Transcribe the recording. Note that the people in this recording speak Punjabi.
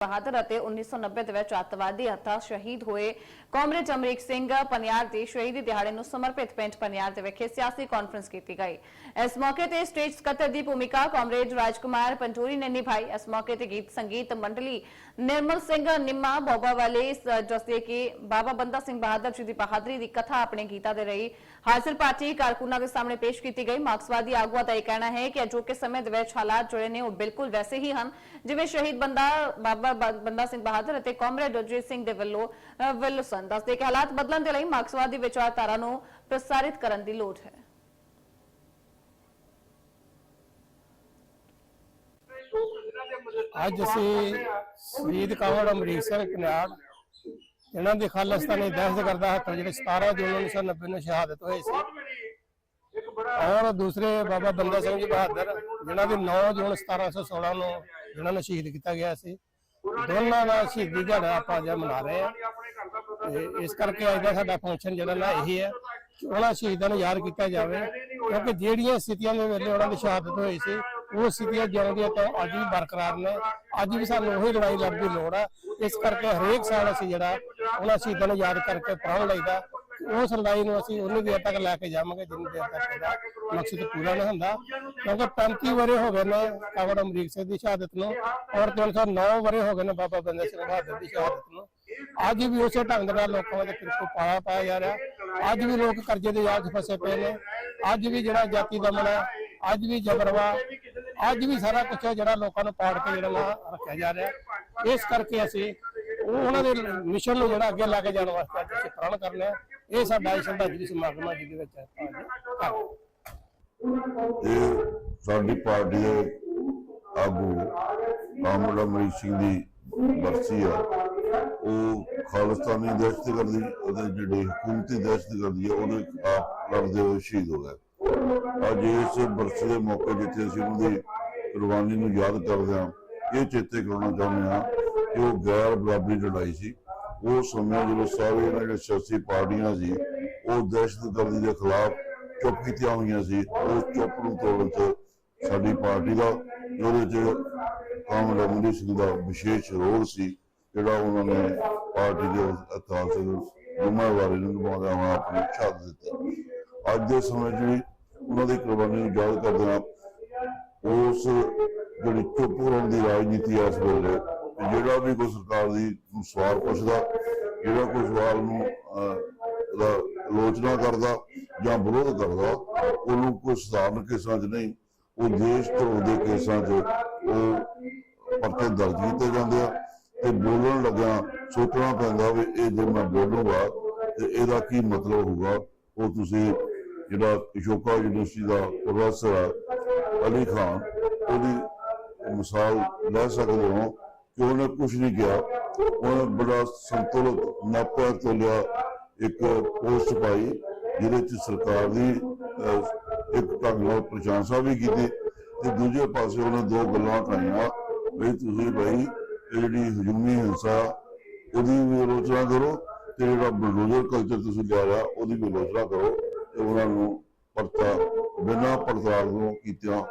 ਬਹਾਦਰ ਅਤੇ 1990 ਦੇ ਵਿੱਚ ਅੱਤਵਾਦੀ ਹੱਥਾਂ ਸ਼ਹੀਦ ਹੋਏ ਕਾਮਰੇਡ ਅਮਰੀਕ ਸਿੰਘ ਪਨਿਆਰ ਦੀ ਸ਼ਹੀਦੀ ਦਿਹਾੜੇ ਨੂੰ ਸਮਰਪਿਤ ਪਿੰਡ ਪਨਿਆਰ ਦੇ ਵਿਖੇ ਸਿਆਸੀ ਕਾਨਫਰੰਸ ਕੀਤੀ ਗਈ। ਇਸ ਮੌਕੇ ਤੇ ਸਟੇਜ ਸਕੱਤਰ ਦੀ ਭੂਮਿਕਾ ਕਾਮਰੇਡ ਰਾਜਕੁਮਾਰ ਪੰਟੂਰੀ ਨੇ ਨਿਭਾਈ। ਇਸ ਮੌਕੇ ਤੇ ਗੀਤ ਸੰਗੀਤ ਮੰਡਲੀ ਨਿਰਮਲ ਸਿੰਘ ਨਿੰਮਾ, ਬੋਬਾ ਵਾਲੇ ਜਸਦੇ ਕਿ ਬਾਬਾ ਬੰਦਾ ਸਿੰਘ ਬਹਾਦਰ ਜੀ ਦੀ ਬਹਾਦਰੀ ਦੀ ਕਥਾ ਆਪਣੇ ਗੀਤਾਂ ਦੇ ਰਹੀ ਹਾਜ਼ਰ ਪਾਰਟੀ ਕਾਰਕੁਨਾਂ ਦੇ ਸਾਹਮਣੇ ਪੇਸ਼ ਕੀਤੀ ਗਈ। ਮਾਰਕਸਵਾਦੀ ਆਗੂਆਂ ਦਾ ਇਹ ਕਹਿਣਾ ਹੈ ਕਿ ਅਜੋਕੇ ਸਮੇਂ ਦੇ ਵਿੱਚ ਹਾਲਾਤ ਜਿਹੜੇ ਨੇ ਉਹ ਬਿਲਕੁਲ ਵੈਸੇ ਹੀ ਹਨ। ਜਿਵੇਂ ਸ਼ਹੀਦ ਬੰਦਾ ਬਾਬਾ ਬ- ਬੰਦਾ ਸਿੰਘ ਬਹਾਦਰ ਅਤੇ ਕਾਮਰੇਡ ਅਜੀਤ ਸਿੰਘ ਦੇ ਵੱਲੋਂ ਅ, ਦੱਸਦੇ ਕਿ ਹਾਲਾਤ ਬਦਲਣ ਦੇ ਲਈ ਮਾਰਕਸਵਾਦੀ ਵਿਚਾਰਧਾਰਾ ਨੂੰ ਪ੍ਰਸਾਰਿਤ ਕਰਨ ਦੀ ਲੋੜ ਹੈ। ਅੱਜ ਅਸੀਂ ਸ਼ਹੀਦ ਕਾਵੜ ਅਮਰੀਕ ਸਿੰਘ ਕਨਿਆੜ ਇਹਨਾਂ ਦੀ ਖਾਲਿਸਤਾਨੀ ਦਹਿਸ਼ਤ ਕਰਦਾ ਹੱਥੋਂ ਜਿਹੜੇ 17 ਜੂਨ 1990 ਨੂੰ ਸ਼ਹਾਦਤ ਹੋਈ ਸੀ। ਔਰ ਦੂਸਰੇ ਬਾਬਾ ਬੰਦਾ ਸਿੰਘ ਜੀ ਬਹਾਦਰ ਜਿਨ੍ਹਾਂ ਦੀ 9 ਜੂਨ 1716 ਨੂੰ ਜਿਨ੍ਹਾਂ ਨੂੰ ਸ਼ਹੀਦ ਕੀਤਾ ਗਿਆ ਸੀ। ਦੋਨਾਂ ਦਾ ਸ਼ਹੀਦੀ ਦਿਹਾੜਾ ਆਪਾਂ ਅੱਜ ਮਨਾ ਰਹੇ ਹਾਂ। ਤੇ ਇਸ ਕਰਕੇ ਅੱਜ ਦਾ ਸਾਡਾ ਫੰਕਸ਼ਨ ਜਿਹੜਾ ਨਾ ਇਹੀ ਹੈ ਕਿ ਉਹਨਾਂ ਸ਼ਹੀਦਾਂ ਨੂੰ ਯਾਦ ਕੀਤਾ ਜਾਵੇ, ਕਿਉਂਕਿ ਜਿਹੜੀਆਂ ਸਥਿਤੀਆਂ ਦੇ ਵੇਲੇ ਉਹਨਾਂ ਦੀ ਸ਼ਹਾਦਤ ਹੋਈ ਸੀ, ਉਹ ਸਥਿਤੀਆਂ ਜਿਉਂਦੀਆਂ ਤੋਂ ਅੱਜ ਵੀ ਬਰਕਰਾਰ ਨੇ, ਅੱਜ ਵੀ ਸਾਨੂੰ ਉਹੀ ਲੜਾਈ ਲੜਨ ਦੀ ਲੋੜ ਆ। ਇਸ ਕਰਕੇ ਹਰੇਕ ਸਾਲ ਅਸੀਂ ਜਿਹੜਾ ਉਹਨਾਂ ਸ਼ਹੀਦਾਂ ਨੂੰ ਯਾਦ ਕਰਕੇ ਪ੍ਰਾਣ ਲਈਦਾ। ਉਸ ਲੜਾਈ ਨੂੰ ਅਸੀਂ ਉਨੀ ਦੇਰ ਤੱਕ ਲੈ ਕੇ ਜਾਵਾਂਗੇ, ਜਿੰਨੀ ਦੇਰ ਤੱਕ ਇਹਦਾ ਮਕਸਦ ਪੂਰਾ ਨਹੀਂ ਹੁੰਦਾ। ਕਿਉਂਕਿ 35 ਵਰੇ ਹੋ ਗਏ ਨੇ ਕਾਵੜ ਅਮਰੀਕ ਸਿੰਘ ਦੀ ਸ਼ਹਾਦਤ ਨੂੰ ਔਰ 309 ਵਰੇ ਹੋ ਗਏ ਨੇ ਬਾਬਾ ਬੰਦਾ ਸਿੰਘ ਬਹਾਦਰ ਦੀ ਸ਼ਹਾਦਤ ਨੂੰ। ਅੱਜ ਵੀ ਉਸੇ ਢੰਗ ਨਾਲ ਲੋਕਾਂ ਦੇ ਪਿੱਛੇ ਪਾਇਆ ਪਾਇਆ ਜਾ ਰਿਹਾ। ਅੱਜ ਵੀ ਲੋਕ ਕਰਜ਼ੇ ਦੇ ਜਾਲ 'ਚ ਫਸੇ ਪਏ ਨੇ। ਅੱਜ ਵੀ ਜਿਹੜਾ ਜਾਤੀ ਦਮਨ ਹੈ, ਅੱਜ ਵੀ ਜਬਰਵਾ, ਅੱਜ ਵੀ ਸਾਰਾ ਕੁਝ ਜਿਹੜਾ ਲੋਕਾਂ ਨੂੰ ਪਾੜ ਕੇ ਜਿਹੜਾ ਰੱਖਿਆ ਜਾ ਰਿਹਾ। ਇਸ ਕਰਕੇ ਅਸੀਂ ਉਹਨਾਂ ਦੇ ਮਿਸ਼ਨ ਨੂੰ ਜਿਹੜਾ ਅੱਗੇ ਲੈ ਕੇ ਜਾਣ ਵਾਸਤੇ ਅੱਜ ਅਸੀਂ ਪ੍ਰਣ ਕਰਨੇ ਆ। ਇਹ ਸਾਡਾ ਸ਼ਰਧਾਂਜਲੀ ਸਮਾਗਮ ਹੈ ਜਿਹਦੇ ਵਿੱਚ ਇਹ ਸਾਡੀ ਪਾਰਟੀ ਦੇ ਆਗੂ ਕਾਮਰੇਡ ਅਮਰੀਕ ਸਿੰਘ ਦੀ ਬਰਸੀ ਆ। ਉਹ ਖਾਲਿਸਤਾਨੀ ਦਹਿਸ਼ਤਗਰਦੀ ਉਹਦੇ ਜਿਹੜੇ ਹਕੂਮਤੀ ਦਹਿਸ਼ਤਗਰਦੀ ਆ, ਉਹਦੇ ਖਿਲਾਫ ਲੜਦੇ ਹੋਏ ਸ਼ਹੀਦ ਹੋ ਗਏ। ਅੱਜ ਇਸ ਬਰਸੀ ਦੇ ਮੌਕੇ ਜਿੱਥੇ ਅਸੀਂ ਉਹਨਾਂ ਦੀ ਕੁਰਬਾਨੀ ਨੂੰ ਯਾਦ ਕਰਦੇ ਹਾਂ, ਇਹ ਚੇਤੇ ਕਰਾਉਣਾ ਚਾਹੁੰਦੇ ਹਾਂ ਕਿ ਉਹ ਗੈਰ ਬਰਾਬਰੀ ਲੜਾਈ ਸੀ। ਉਸ ਸਮੇਂ ਜਦੋਂ ਸਾਰੇ ਇਹਨਾਂ ਜਿਹੜੇ ਸਿਆਸੀ ਪਾਰਟੀਆਂ ਸੀ, ਉਹ ਦਹਿਸ਼ਤਗਰਦੀ ਦੇ ਖਿਲਾਫ ਚੁੱਪ ਕੀਤੀਆਂ ਹੋਈਆਂ ਸੀ ਉਸ ਚੁੱਪ ਨੂੰ ਤੋੜਨ 'ਚ ਸਾਡੀ ਪਾਰਟੀ ਦਾ, ਉਹਦੇ 'ਚ ਕਾਮਰੇਡ ਅਮਰੀਕ ਸਿੰਘ ਦਾ ਵਿਸ਼ੇਸ਼ ਰੋਲ ਸੀ, ਜਿਹੜਾ ਉਹਨਾਂ ਨੇ ਪਾਰਟੀ ਦੇ ਇਤਿਹਾਸ ਦੇ ਜ਼ਿੰਮੇਵਾਰੀ ਨੂੰ ਨਿਭਾਉਂਦਿਆਂ ਹੋਇਆ ਆਪਣੀ ਸ਼ਹਾਦਤ ਦਿੱਤੀ। ਅੱਜ ਦੇ ਸਮੇਂ 'ਚ ਵੀ ਉਹਨਾਂ ਦੀ ਕੁਰਬਾਨੀ ਨੂੰ ਯਾਦ ਕਰਦੇ ਹਾਂ, ਉਸ ਜਿਹੜੀ ਚੁੱਪ ਰਹਿਣ ਦੀ ਰਾਜਨੀਤੀ ਆ ਇਸ ਵੇਲੇ ਤੇ ਜਿਹੜਾ ਵੀ ਕੋਈ ਸਰਕਾਰ ਦੀ ਸਵਾਲ ਪੁੱਛਦਾ, ਜਿਹੜਾ ਕੋਈ ਸਵਾਲ ਨੂੰ ਆਲੋਚਨਾ ਕਰਦਾ ਜਾਂ ਵਿਰੋਧ ਕਰਦਾ, ਉਹਨੂੰ ਕੋਈ ਸਧਾਰਨ ਕੇਸਾਂ 'ਚ ਨਹੀਂ, ਉਹ ਦੇਸ਼ ਧਰੋਹ ਦੇ ਕੇਸਾਂ 'ਚ ਉਹ ਪਰਚੇ ਦਰਜ ਕੀਤੇ ਜਾਂਦੇ ਆ ਤੇ ਬੋਲਣ ਲੱਗਿਆ ਸੋਚਣਾ ਪੈਂਦਾ ਵੀ ਇਹ ਜੇ ਮੈਂ ਬੋਲੂਗਾ ਤੇ ਇਹਦਾ ਕੀ ਮਤਲਬ ਹੋਊਗਾ? ਉਹ ਤੁਸੀਂ ਜਿਹੜਾ ਅਸ਼ੋਕਾ ਯੂਨੀਵਰਸਿਟੀ ਦਾ ਪ੍ਰੋਫੈਸਰ ਹੈ ਅਲੀ ਖਾਨ, ਉਹਦੀ ਮਿਸਾਲ ਲੈ ਸਕਦੇ ਹੋ ਕਿ ਉਹਨੇ ਕੁਝ ਨਹੀਂ ਕਿਹਾ। ਉਹਨੇ ਬੜਾ ਸੰਤੁਲਿਤ ਨਾਪਾ ਤੋਲਿਆ ਇੱਕ ਪੋਸਟ ਪਾਈ ਜਿਹਦੇ ਚ ਸਰਕਾਰ ਦੀ ਇੱਕ ਢੰਗ ਨਾਲ ਪ੍ਰਸ਼ੰਸਾ ਵੀ ਕੀਤੀ ਤੇ ਦੂਜੇ ਪਾਸੇ ਉਹਨੇ ਦੋ ਗੱਲਾਂ ਕਹੀਆਂ ਵੀ ਤੁਸੀਂ ਭਾਈ ਇਹ ਜਿਹੜੀ ਹਜੂਮੀ ਹਿੰਸਾ, ਉਹਦੀ ਵੀ ਆਲੋਚਨਾ ਕਰੋ ਤੇ ਜਿਹੜਾ ਬਲਡੋਜ਼ਰ ਕਲਚਰ ਤੁਸੀਂ ਲਿਆਇਆ ਉਹਦੀ ਵੀ ਆਲੋਚਨਾ ਕਰੋ ਤੇ ਉਹਨਾਂ ਨੂੰ ਪਰਤਾ ਬਿਨਾਂ ਪੜਤਾਲ ਤੋਂ ਕੀਤਿਆਂ